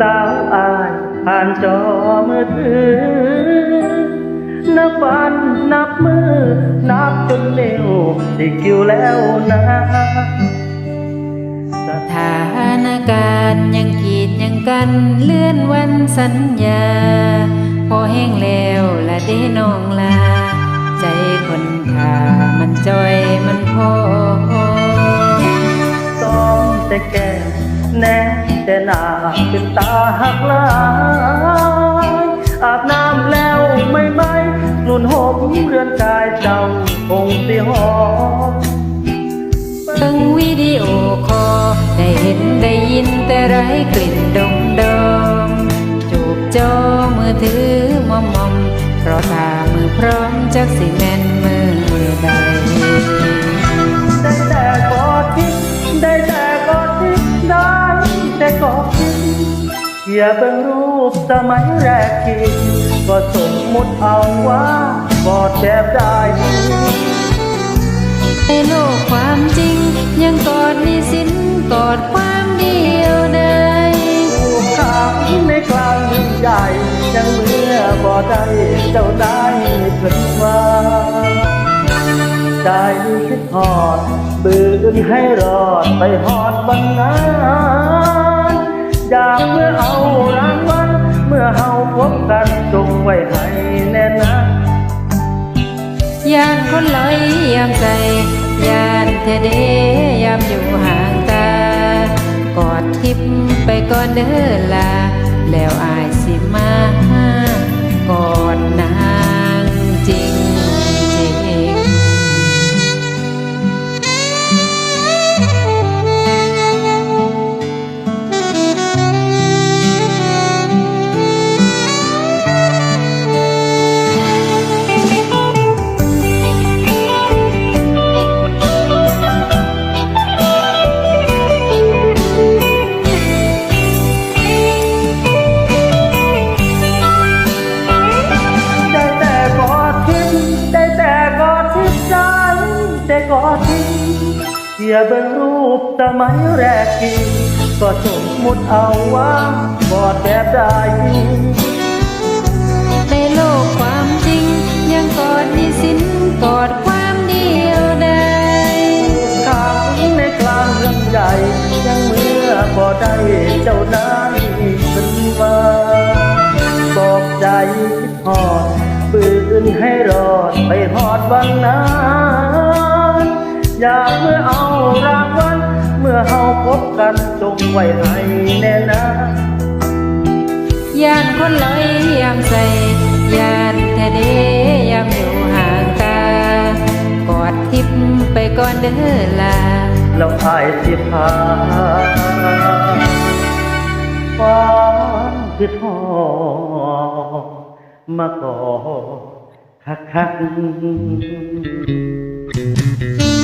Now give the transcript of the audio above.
สาวอายผ่านจอมือถือ นับวันนับมือ นับจนเร็วที่คิวแล้วนะสถานการณ์ยังกีดยังกันเลื่อนวันสัญญา พอแห้งแล้วละเด้น้องลา ใจคนขามันจอยมันพอต้องแต่แก่แน่ แต่หน้าเป็นตาหักหลายอาบน้ำแล้วไม่ไหมนุ่นห่มเรือนกายเจ้าคงสิหอมเบิ่งวิดีโอคอได้เห็นได้ยินแต่ไรกลิ่นดมดมจูบจอมือถือมอมมอมเพราะถ้ามือพร้อมจักสิแม่น อย่าเบิ่งรูปสมัยแรกกินก็สมมุติเอาว่ากอดแบบได้ในโลกความจริง ยังกอดนี่สินกอดความเดียวได้ผู้ข้างในกลางเมืองใหญ่ยังเมื่อบ่ได้เจ้าได้เพิ่นว่าใจคิดหอด บืนให้รอดไปหอดวันนั้น ยานคนลอยยามใจยานเทเดยามอยู่ห่างตากอดทิพย์ไปก่อนเด้อลา แล้วอายสิมากอดนา กอดทิพย์อย่าเบิ่งรูปสมัยแรกกินก็สมมุติเอาว่ากอดแบบได้ในโลกความจริง ยังกอดหนี่สินกอดความเดียวได้ข้างในกลางเรื่องใหญ่ยังเมื่อบ่ได้เจ้านายเป็นว่าบอกใจคิดหอดปืนให้รอดไปหอดวันนั้น อยากเมื่อเอารางวัลเมื่อเฮาพบกันจงไว้ให้แน่นะยานคนลอยยามใส่ยานแท้เดยามอยู่ห่างตากอดทิพย์ไปก่อนเด้อลาแล้วอายสิพาความคิดหอดมากอดคักคักๆ